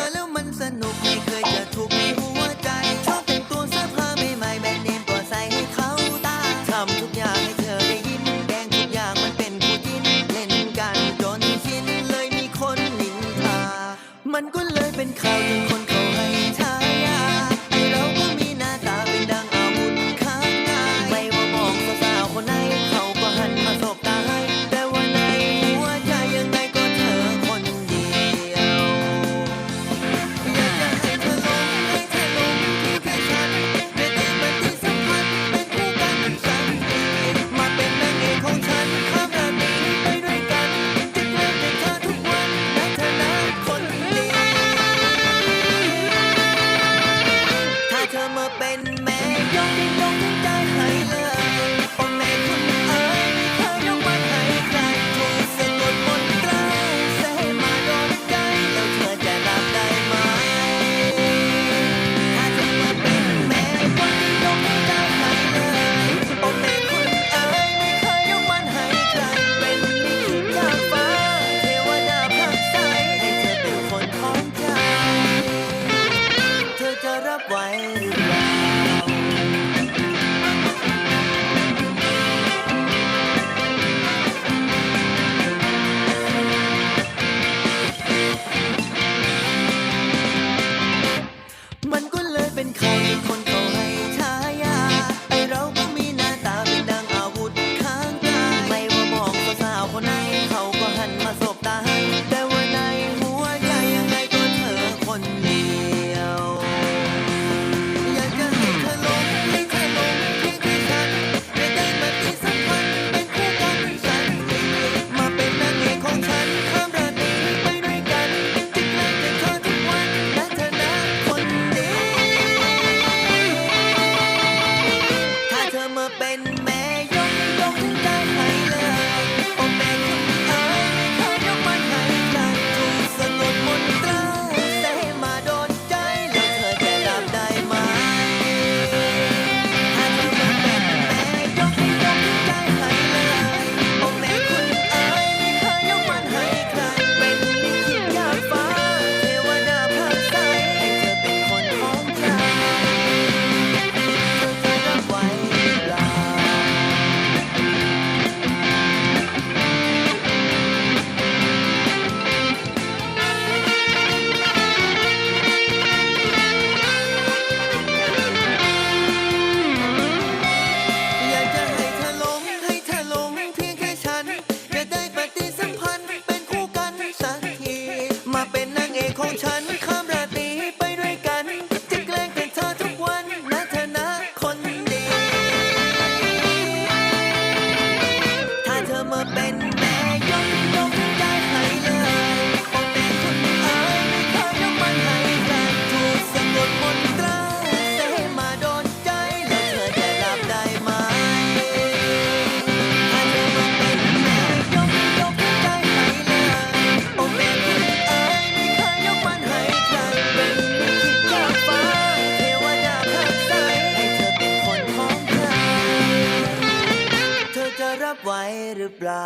อแล้วมันสนุกไม่เคยจะถูกไม่หัว Bye. น่ของฉัน จะรับไหวหรือเปล่า